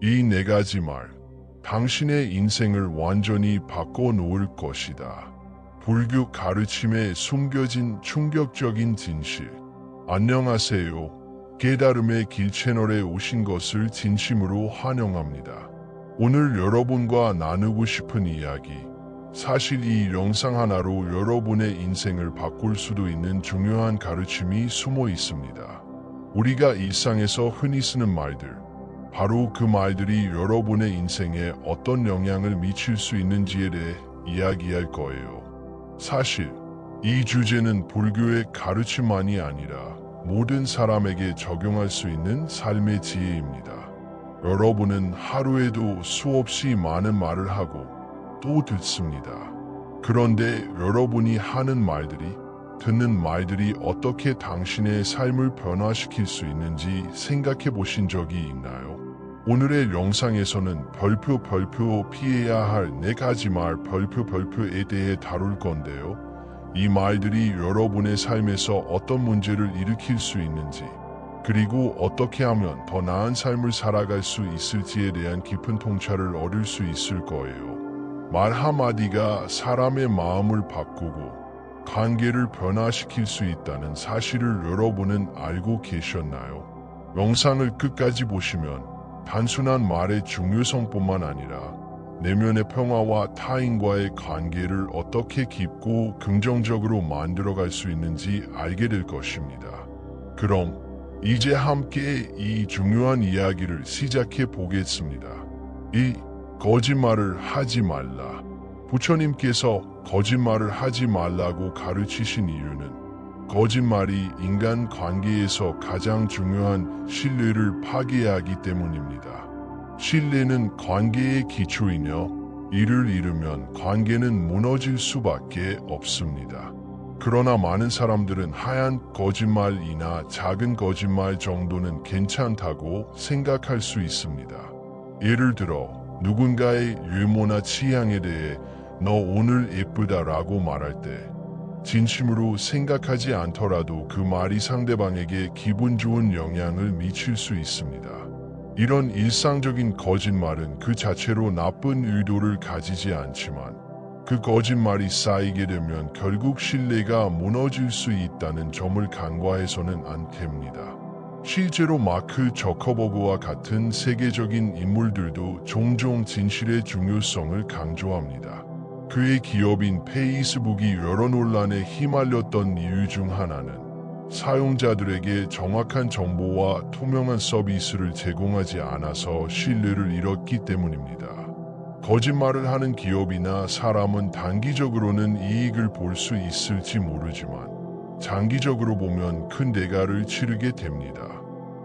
이 네 가지 말, 당신의 인생을 완전히 바꿔놓을 것이다. 불교 가르침에 숨겨진 충격적인 진실. 안녕하세요. 깨달음의 길 채널에 오신 것을 진심으로 환영합니다. 오늘 여러분과 나누고 싶은 이야기. 사실 이 영상 하나로 여러분의 인생을 바꿀 수도 있는 중요한 가르침이 숨어 있습니다. 우리가 일상에서 흔히 쓰는 말들, 바로 그 말들이 여러분의 인생에 어떤 영향을 미칠 수 있는지에 대해 이야기할 거예요. 사실 이 주제는 불교의 가르침만이 아니라 모든 사람에게 적용할 수 있는 삶의 지혜입니다. 여러분은 하루에도 수없이 많은 말을 하고 또 듣습니다. 그런데 여러분이 하는 말들이 듣는 말들이 어떻게 당신의 삶을 변화시킬 수 있는지 생각해 보신 적이 있나요? 오늘의 영상에서는 별표 별표 피해야 할 네 가지 말 별표 별표에 대해 다룰 건데요. 이 말들이 여러분의 삶에서 어떤 문제를 일으킬 수 있는지, 그리고 어떻게 하면 더 나은 삶을 살아갈 수 있을지에 대한 깊은 통찰을 얻을 수 있을 거예요. 말 한마디가 사람의 마음을 바꾸고 관계를 변화시킬 수 있다는 사실을 여러분은 알고 계셨나요? 영상을 끝까지 보시면 단순한 말의 중요성뿐만 아니라 내면의 평화와 타인과의 관계를 어떻게 깊고 긍정적으로 만들어갈 수 있는지 알게 될 것입니다. 그럼 이제 함께 이 중요한 이야기를 시작해 보겠습니다. 이 거짓말을 하지 말라. 부처님께서 거짓말을 하지 말라고 가르치신 이유는 거짓말이 인간 관계에서 가장 중요한 신뢰를 파괴하기 때문입니다. 신뢰는 관계의 기초이며 이를 잃으면 관계는 무너질 수밖에 없습니다. 그러나 많은 사람들은 하얀 거짓말이나 작은 거짓말 정도는 괜찮다고 생각할 수 있습니다. 예를 들어 누군가의 유모나 취향에 대해 너 오늘 예쁘다라고 말할 때 진심으로 생각하지 않더라도 그 말이 상대방에게 기분 좋은 영향을 미칠 수 있습니다. 이런 일상적인 거짓말은 그 자체로 나쁜 의도를 가지지 않지만 그 거짓말이 쌓이게 되면 결국 신뢰가 무너질 수 있다는 점을 간과해서는 안 됩니다. 실제로 마크 저커버그와 같은 세계적인 인물들도 종종 진실의 중요성을 강조합니다. 그의 기업인 페이스북이 여러 논란에 휘말렸던 이유 중 하나는 사용자들에게 정확한 정보와 투명한 서비스를 제공하지 않아서 신뢰를 잃었기 때문입니다. 거짓말을 하는 기업이나 사람은 단기적으로는 이익을 볼 수 있을지 모르지만 장기적으로 보면 큰 대가를 치르게 됩니다.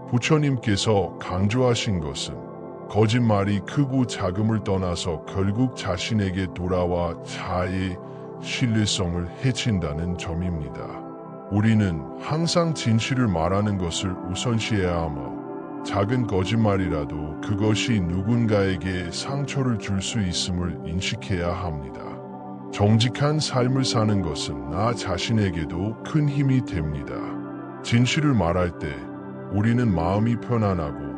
부처님께서 강조하신 것은 거짓말이 크고 작음을 떠나서 결국 자신에게 돌아와 자의 신뢰성을 해친다는 점입니다. 우리는 항상 진실을 말하는 것을 우선시해야 하며 작은 거짓말이라도 그것이 누군가에게 상처를 줄 수 있음을 인식해야 합니다. 정직한 삶을 사는 것은 나 자신에게도 큰 힘이 됩니다. 진실을 말할 때 우리는 마음이 편안하고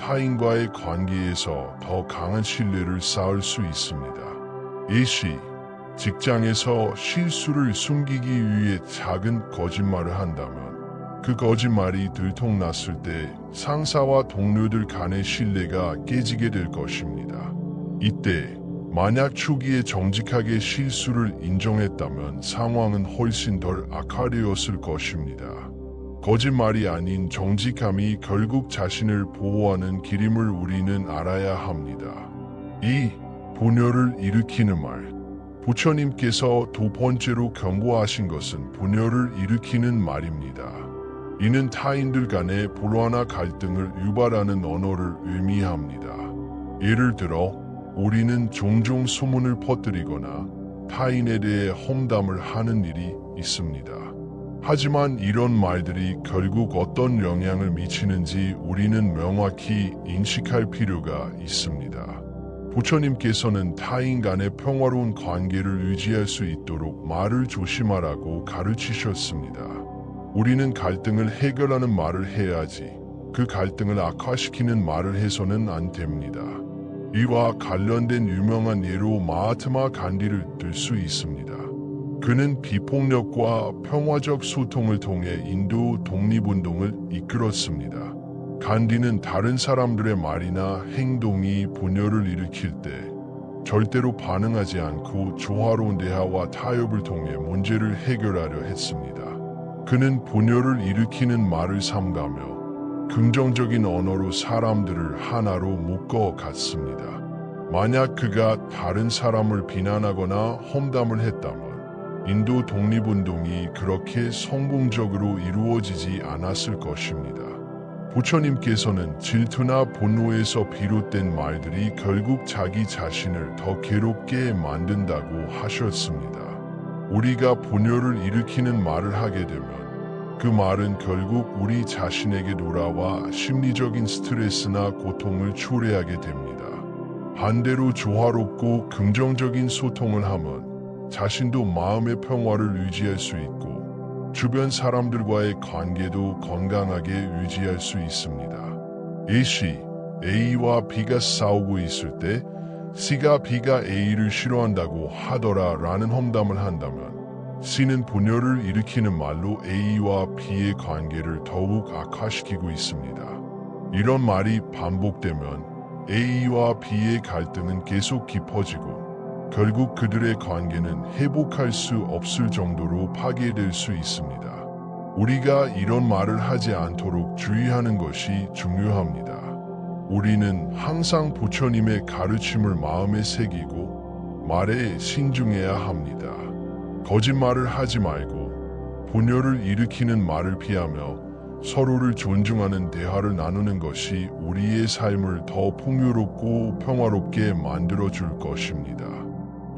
타인과의 관계에서 더 강한 신뢰를 쌓을 수 있습니다. 예시, 직장에서 실수를 숨기기 위해 작은 거짓말을 한다면 그 거짓말이 들통났을 때 상사와 동료들 간의 신뢰가 깨지게 될 것입니다. 이때 만약 초기에 정직하게 실수를 인정했다면 상황은 훨씬 덜 악화되었을 것입니다. 거짓말이 아닌 정직함이 결국 자신을 보호하는 길임을 우리는 알아야 합니다. 이 분열을 일으키는 말. 부처님께서 두 번째로 경고하신 것은 분열을 일으키는 말입니다. 이는 타인들 간의 불화나 갈등을 유발하는 언어를 의미합니다. 예를 들어 우리는 종종 소문을 퍼뜨리거나 타인에 대해 험담을 하는 일이 있습니다. 하지만 이런 말들이 결국 어떤 영향을 미치는지 우리는 명확히 인식할 필요가 있습니다. 부처님께서는 타인 간의 평화로운 관계를 유지할 수 있도록 말을 조심하라고 가르치셨습니다. 우리는 갈등을 해결하는 말을 해야지 그 갈등을 악화시키는 말을 해서는 안 됩니다. 이와 관련된 유명한 예로 마하트마 간디를 들 수 있습니다. 그는 비폭력과 평화적 소통을 통해 인도 독립운동을 이끌었습니다. 간디는 다른 사람들의 말이나 행동이 분열을 일으킬 때 절대로 반응하지 않고 조화로운 대화와 타협을 통해 문제를 해결하려 했습니다. 그는 분열을 일으키는 말을 삼가며 긍정적인 언어로 사람들을 하나로 묶어 갔습니다. 만약 그가 다른 사람을 비난하거나 험담을 했다면 인도 독립운동이 그렇게 성공적으로 이루어지지 않았을 것입니다. 부처님께서는 질투나 분노에서 비롯된 말들이 결국 자기 자신을 더 괴롭게 만든다고 하셨습니다. 우리가 분열을 일으키는 말을 하게 되면 그 말은 결국 우리 자신에게 돌아와 심리적인 스트레스나 고통을 초래하게 됩니다. 반대로 조화롭고 긍정적인 소통을 하면 자신도 마음의 평화를 유지할 수 있고 주변 사람들과의 관계도 건강하게 유지할 수 있습니다. A씨, A와 B가 싸우고 있을 때 C가 B가 A를 싫어한다고 하더라 라는 험담을 한다면 C는 분열을 일으키는 말로 A와 B의 관계를 더욱 악화시키고 있습니다. 이런 말이 반복되면 A와 B의 갈등은 계속 깊어지고 결국 그들의 관계는 회복할 수 없을 정도로 파괴될 수 있습니다. 우리가 이런 말을 하지 않도록 주의하는 것이 중요합니다. 우리는 항상 부처님의 가르침을 마음에 새기고 말에 신중해야 합니다. 거짓말을 하지 말고 분열을 일으키는 말을 피하며 서로를 존중하는 대화를 나누는 것이 우리의 삶을 더 풍요롭고 평화롭게 만들어 줄 것입니다.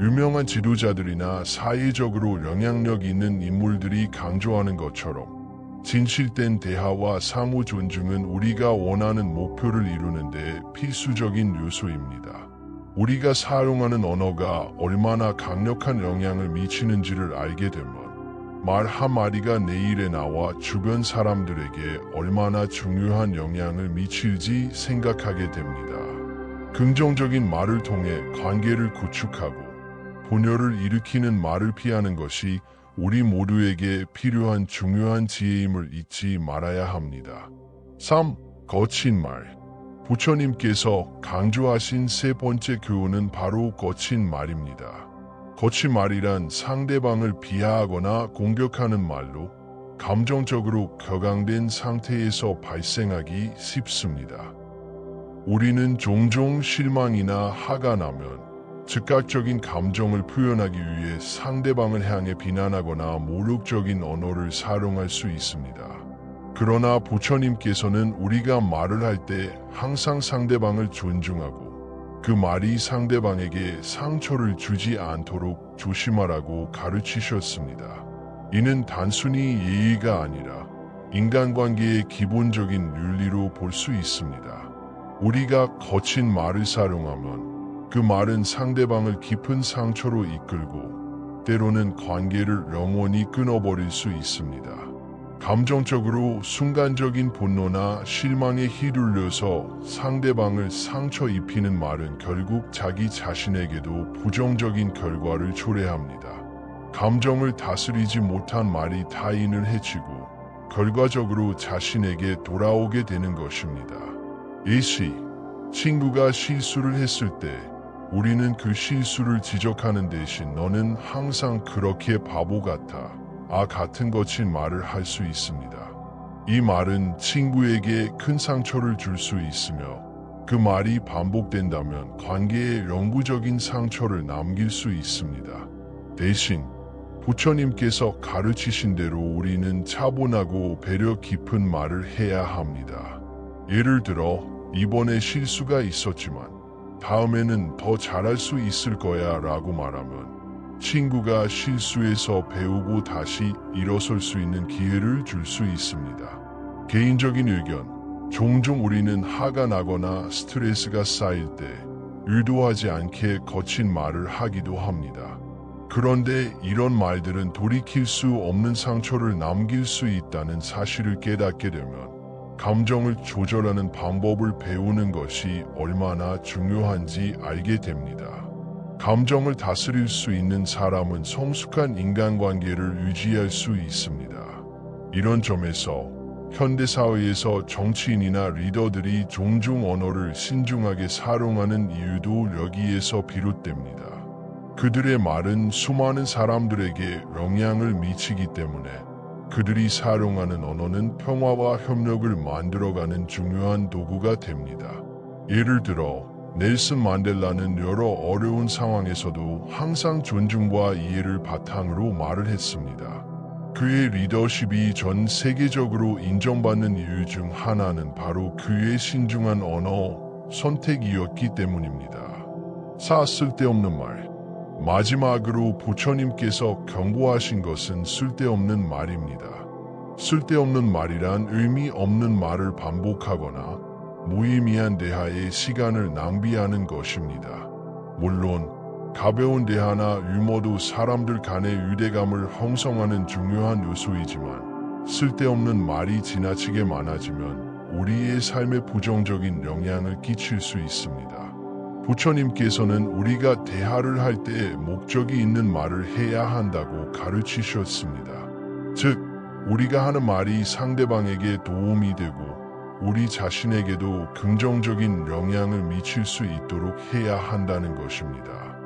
유명한 지도자들이나 사회적으로 영향력 있는 인물들이 강조하는 것처럼 진실된 대화와 상호 존중은 우리가 원하는 목표를 이루는데 필수적인 요소입니다. 우리가 사용하는 언어가 얼마나 강력한 영향을 미치는지를 알게 되면 말 한마디가 내 일에 나와 주변 사람들에게 얼마나 중요한 영향을 미칠지 생각하게 됩니다. 긍정적인 말을 통해 관계를 구축하고 분열을 일으키는 말을 피하는 것이 우리 모두에게 필요한 중요한 지혜임을 잊지 말아야 합니다. 3. 거친 말 부처님께서 강조하신 세 번째 교훈은 바로 거친 말입니다. 거친 말이란 상대방을 비하하거나 공격하는 말로 감정적으로 격앙된 상태에서 발생하기 쉽습니다. 우리는 종종 실망이나 화가 나면 즉각적인 감정을 표현하기 위해 상대방을 향해 비난하거나 모욕적인 언어를 사용할 수 있습니다. 그러나 부처님께서는 우리가 말을 할 때 항상 상대방을 존중하고 그 말이 상대방에게 상처를 주지 않도록 조심하라고 가르치셨습니다. 이는 단순히 예의가 아니라 인간관계의 기본적인 윤리로 볼 수 있습니다. 우리가 거친 말을 사용하면 그 말은 상대방을 깊은 상처로 이끌고 때로는 관계를 영원히 끊어버릴 수 있습니다. 감정적으로 순간적인 분노나 실망에 휘둘려서 상대방을 상처 입히는 말은 결국 자기 자신에게도 부정적인 결과를 초래합니다. 감정을 다스리지 못한 말이 타인을 해치고 결과적으로 자신에게 돌아오게 되는 것입니다. A씨, 친구가 실수를 했을 때 우리는 그 실수를 지적하는 대신 너는 항상 그렇게 바보 같아. 아 같은 거친 말을 할 수 있습니다. 이 말은 친구에게 큰 상처를 줄 수 있으며 그 말이 반복된다면 관계에 영구적인 상처를 남길 수 있습니다. 대신 부처님께서 가르치신 대로 우리는 차분하고 배려 깊은 말을 해야 합니다. 예를 들어 이번에 실수가 있었지만 다음에는 더 잘할 수 있을 거야 라고 말하면 친구가 실수에서 배우고 다시 일어설 수 있는 기회를 줄 수 있습니다. 개인적인 의견. 종종 우리는 화가 나거나 스트레스가 쌓일 때 의도하지 않게 거친 말을 하기도 합니다. 그런데 이런 말들은 돌이킬 수 없는 상처를 남길 수 있다는 사실을 깨닫게 되면 감정을 조절하는 방법을 배우는 것이 얼마나 중요한지 알게 됩니다. 감정을 다스릴 수 있는 사람은 성숙한 인간관계를 유지할 수 있습니다. 이런 점에서 현대사회에서 정치인이나 리더들이 종종 언어를 신중하게 사용하는 이유도 여기에서 비롯됩니다. 그들의 말은 수많은 사람들에게 영향을 미치기 때문에 그들이 사용하는 언어는 평화와 협력을 만들어가는 중요한 도구가 됩니다. 예를 들어 넬슨 만델라는 여러 어려운 상황에서도 항상 존중과 이해를 바탕으로 말을 했습니다. 그의 리더십이 전 세계적으로 인정받는 이유 중 하나는 바로 그의 신중한 언어 선택이었기 때문입니다. 사 쓸데없는 말. 마지막으로 부처님께서 경고하신 것은 쓸데없는 말입니다. 쓸데없는 말이란 의미 없는 말을 반복하거나 무의미한 대화에 시간을 낭비하는 것입니다. 물론 가벼운 대화나 유머도 사람들 간의 유대감을 형성하는 중요한 요소이지만 쓸데없는 말이 지나치게 많아지면 우리의 삶에 부정적인 영향을 끼칠 수 있습니다. 부처님께서는 우리가 대화를 할때 목적이 있는 말을 해야 한다고 가르치셨습니다. 즉, 우리가 하는 말이 상대방에게 도움이 되고 우리 자신에게도 긍정적인 영향을 미칠 수 있도록 해야 한다는 것입니다.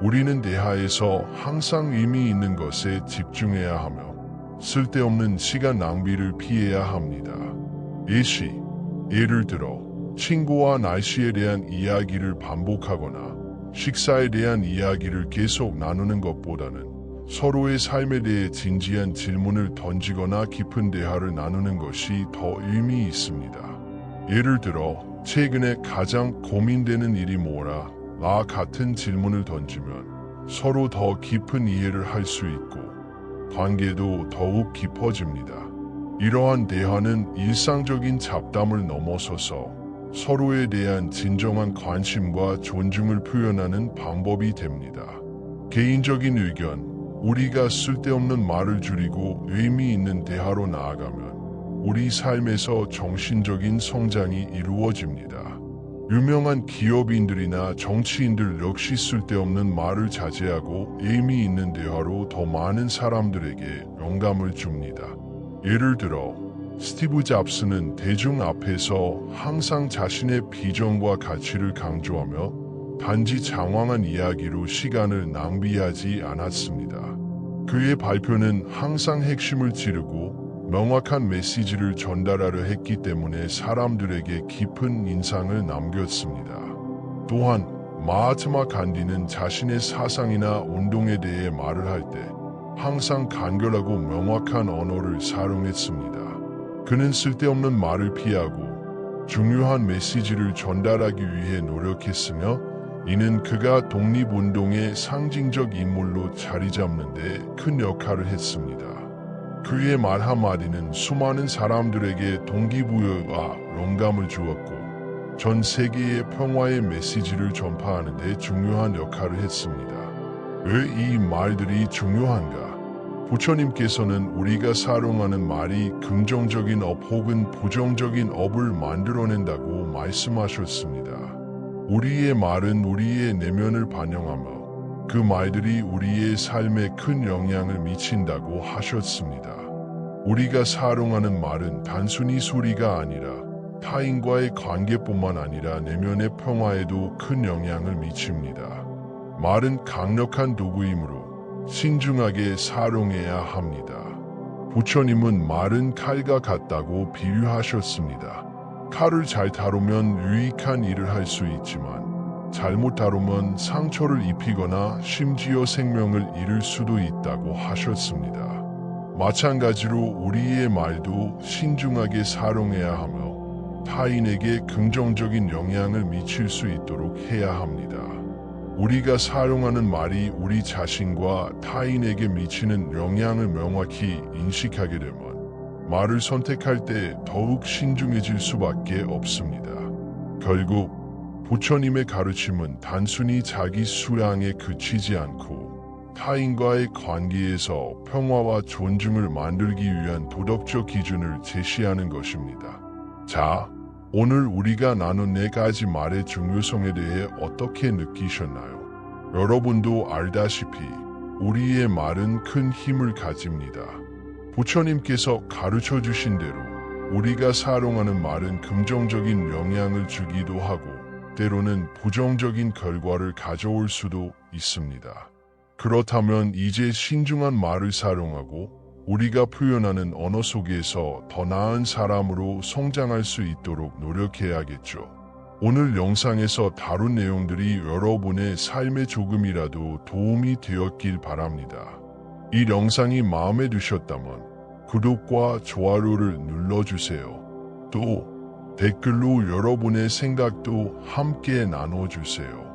우리는 대화에서 항상 의미 있는 것에 집중해야 하며 쓸데없는 시간 낭비를 피해야 합니다. 예시, 예를 들어 친구와 날씨에 대한 이야기를 반복하거나 식사에 대한 이야기를 계속 나누는 것보다는 서로의 삶에 대해 진지한 질문을 던지거나 깊은 대화를 나누는 것이 더 의미 있습니다. 예를 들어 최근에 가장 고민되는 일이 뭐라 나 같은 질문을 던지면 서로 더 깊은 이해를 할 수 있고 관계도 더욱 깊어집니다. 이러한 대화는 일상적인 잡담을 넘어서서 서로에 대한 진정한 관심과 존중을 표현하는 방법이 됩니다. 개인적인 의견, 우리가 쓸데없는 말을 줄이고 의미 있는 대화로 나아가면 우리 삶에서 정신적인 성장이 이루어집니다. 유명한 기업인들이나 정치인들 역시 쓸데없는 말을 자제하고 의미 있는 대화로 더 많은 사람들에게 영감을 줍니다. 예를 들어 스티브 잡스는 대중 앞에서 항상 자신의 비전과 가치를 강조하며 단지 장황한 이야기로 시간을 낭비하지 않았습니다. 그의 발표는 항상 핵심을 찌르고 명확한 메시지를 전달하려 했기 때문에 사람들에게 깊은 인상을 남겼습니다. 또한 마하트마 간디는 자신의 사상이나 운동에 대해 말을 할 때 항상 간결하고 명확한 언어를 사용했습니다. 그는 쓸데없는 말을 피하고 중요한 메시지를 전달하기 위해 노력했으며 이는 그가 독립운동의 상징적 인물로 자리 잡는 데 큰 역할을 했습니다. 그의 말 한마디는 수많은 사람들에게 동기부여와 영감을 주었고 전 세계의 평화의 메시지를 전파하는 데 중요한 역할을 했습니다. 왜 이 말들이 중요한가? 부처님께서는 우리가 사용하는 말이 긍정적인 업 혹은 부정적인 업을 만들어낸다고 말씀하셨습니다. 우리의 말은 우리의 내면을 반영하며 그 말들이 우리의 삶에 큰 영향을 미친다고 하셨습니다. 우리가 사용하는 말은 단순히 소리가 아니라 타인과의 관계뿐만 아니라 내면의 평화에도 큰 영향을 미칩니다. 말은 강력한 도구이므로 신중하게 사용해야 합니다. 부처님은 마른 칼과 같다고 비유하셨습니다. 칼을 잘 다루면 유익한 일을 할 수 있지만 잘못 다루면 상처를 입히거나 심지어 생명을 잃을 수도 있다고 하셨습니다. 마찬가지로 우리의 말도 신중하게 사용해야 하며 타인에게 긍정적인 영향을 미칠 수 있도록 해야 합니다. 우리가 사용하는 말이 우리 자신과 타인에게 미치는 영향을 명확히 인식하게 되면 말을 선택할 때 더욱 신중해질 수밖에 없습니다. 결국 부처님의 가르침은 단순히 자기 수양에 그치지 않고 타인과의 관계에서 평화와 존중을 만들기 위한 도덕적 기준을 제시하는 것입니다. 자, 오늘 우리가 나눈 네 가지 말의 중요성에 대해 어떻게 느끼셨나요? 여러분도 알다시피 우리의 말은 큰 힘을 가집니다. 부처님께서 가르쳐 주신 대로 우리가 사용하는 말은 긍정적인 영향을 주기도 하고 때로는 부정적인 결과를 가져올 수도 있습니다. 그렇다면 이제 신중한 말을 사용하고 우리가 표현하는 언어 속에서 더 나은 사람으로 성장할 수 있도록 노력해야겠죠. 오늘 영상에서 다룬 내용들이 여러분의 삶에 조금이라도 도움이 되었길 바랍니다. 이 영상이 마음에 드셨다면 구독과 좋아요를 눌러주세요. 또 댓글로 여러분의 생각도 함께 나눠주세요.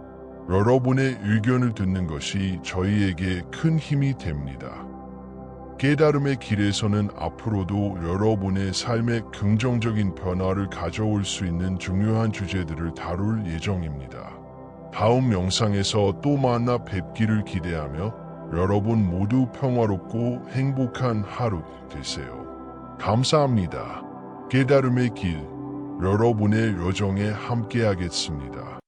여러분의 의견을 듣는 것이 저희에게 큰 힘이 됩니다. 깨달음의 길에서는 앞으로도 여러분의 삶에 긍정적인 변화를 가져올 수 있는 중요한 주제들을 다룰 예정입니다. 다음 영상에서 또 만나 뵙기를 기대하며 여러분 모두 평화롭고 행복한 하루 되세요. 감사합니다. 깨달음의 길, 여러분의 여정에 함께하겠습니다.